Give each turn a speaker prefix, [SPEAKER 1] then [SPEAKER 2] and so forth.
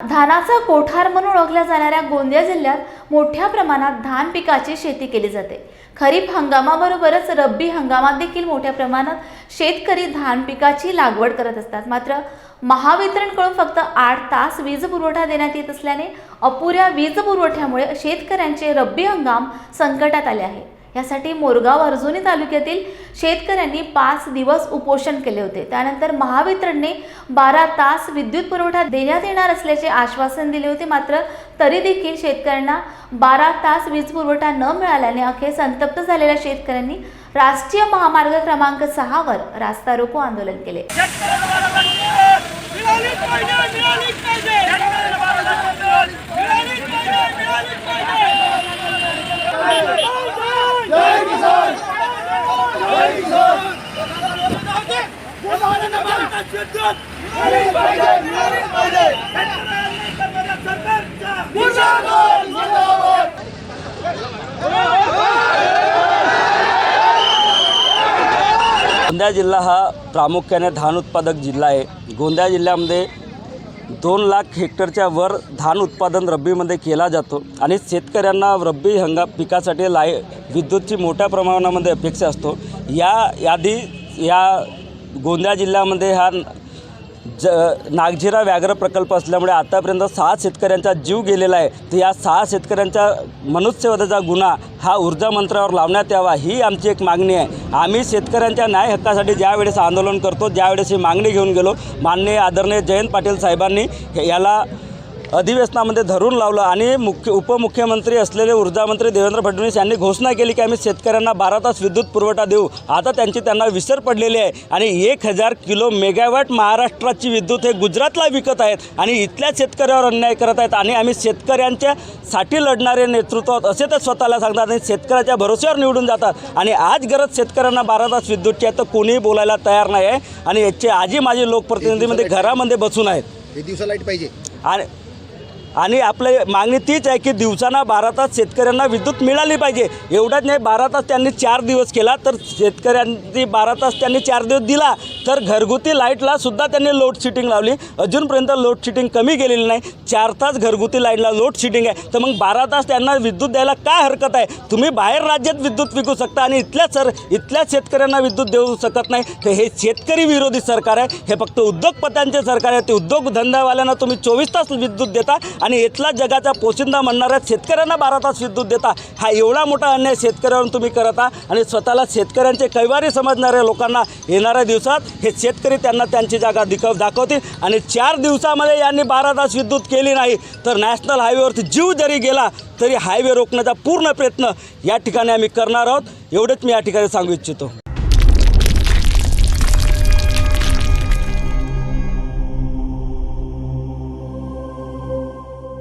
[SPEAKER 1] धानाचा कोठार म्हणून ओळखल्या जाणाऱ्या गोंदिया जिल्ह्यात मोठ्या प्रमाणात धान पिकाची शेती केली जाते. खरीप हंगामाबरोबरच रब्बी हंगामात देखील मोठ्या प्रमाणात शेतकरी धान पिकाची लागवड करत असतात. मात्र महावितरणकडून फक्त आठ तास वीज पुरवठा देण्यात येत असल्याने अपुऱ्या वीज पुरवठ्यामुळे शेतकऱ्यांचे रब्बी हंगाम संकटात आले आहे. यासाठी मोरगाव अर्जुनी तालुक्यातील शेतकऱ्यांनी पाच दिवस उपोषण केले होते. त्यानंतर महावितरणने बारा तास विद्युत पुरवठा देण्यात येणार असल्याचे आश्वासन दिले होते. मात्र तरी देखील शेतकऱ्यांना बारा तास वीज पुरवठा न मिळाल्याने अखेर संतप्त झालेल्या शेतकऱ्यांनी राष्ट्रीय महामार्ग क्रमांक सहावर रास्ता रोको आंदोलन केले.
[SPEAKER 2] गोंदिया जिल्हा हा प्रामुख्याने धान उत्पादक जिल्हा आहे. गोंदिया जिल्ह्यामध्ये दोन लाख हेक्टरच्या वर धान उत्पादन रब्बीमध्ये केला जातो आणि शेतकऱ्यांना रब्बी हंगाम पिकासाठी लाय विद्युतची मोठ्या प्रमाणामध्ये अपेक्षा असतो. या यादी या गोंदिया जिल्ह्यामध्ये हा ज नागझिरा व्याघ्र प्रकल्प असल्यामुळे आतापर्यंत सहा शेतकऱ्यांचा जीव गेलेला आहे. तर या सहा शेतकऱ्यांच्या मनुष्यवधाचा गुन्हा हा ऊर्जा मंत्र्यावर लावण्यात यावा ही आमची एक मागणी आहे. आम्ही शेतकऱ्यांच्या न्याय हक्कासाठी ज्यावेळेस आंदोलन करतो ज्यावेळेस ही मागणी घेऊन गेलो माननीय आदरणीय जयंत पाटील साहेबांनी याला अधिवेशनामध्ये धरून लावलं आणि मुख्य उपमुख्यमंत्री असलेले ऊर्जामंत्री देवेंद्र फडणवीस यांनी घोषणा केली की आम्ही शेतकऱ्यांना बारा तास विद्युत पुरवठा देऊ. आता त्यांची त्यांना विसर पडलेली आहे आणि एक हजार किलो मेगावॅट महाराष्ट्राची विद्युत हे गुजरातला विकत आहेत आणि इथल्या शेतकऱ्यावर अन्याय करत आहेत आणि आम्ही शेतकऱ्यांच्या साठी लढणारे नेतृत्व आहोत असे तर स्वतःला सांगतात आणि शेतकऱ्याच्या भरोश्यावर निवडून जातात. आणि आज गरज शेतकऱ्यांना बारा तास विद्युतची आहे तर कोणीही बोलायला तयार नाही आहे आणि याचे आजी माझे लोकप्रतिनिधीमध्ये घरामध्ये बसून आहेत.
[SPEAKER 3] दिवसा लाइट पाहिजे.
[SPEAKER 2] आणि आणि आपली मागणी तीच आहे की दिवसांना बारा तास शेतकऱ्यांना विद्युत मिळाली पाहिजे. एवढंच नाही बारा तास त्यांनी चार दिवस केला तर शेतकऱ्यांनी बारा तास त्यांनी चार दिवस दिला. तर घरगुती लाईटला सुद्धा त्यांनी लोड लावली. अजूनपर्यंत लोड कमी गेलेली नाही. चार तास घरगुती लाईटला लोड आहे. तर मग बारा तास त्यांना विद्युत द्यायला काय हरकत आहे? तुम्ही बाहेर राज्यात विद्युत विकू शकता आणि इथल्या सर इथल्या शेतकऱ्यांना विद्युत देऊ शकत नाही. तर हे शेतकरी विरोधी सरकार आहे. हे फक्त उद्योगपत्यांचे सरकार आहे. ते उद्योगधंदावाल्यांना तुम्ही चोवीस तास विद्युत देता. आणि इथला जगाचा पोशिंदा म्हणणाऱ्या शेतकऱ्यांना बारा तास विद्युत देता. हा एवढा मोठा अन्याय शेतकऱ्यावरून तुम्ही करत आहात आणि स्वतःला शेतकऱ्यांचे कैवारी समजणाऱ्या लोकांना येणाऱ्या दिवसात हे शेतकरी त्यांना त्यांची जागा दिखव दाखवतील. आणि चार दिवसामध्ये यांनी बारा तास विद्युत केली नाही तर नॅशनल हायवेवरती जीव जरी गेला तरी हायवे रोखण्याचा पूर्ण प्रयत्न या ठिकाणी आम्ही करणार आहोत. एवढंच मी या ठिकाणी सांगू इच्छितो.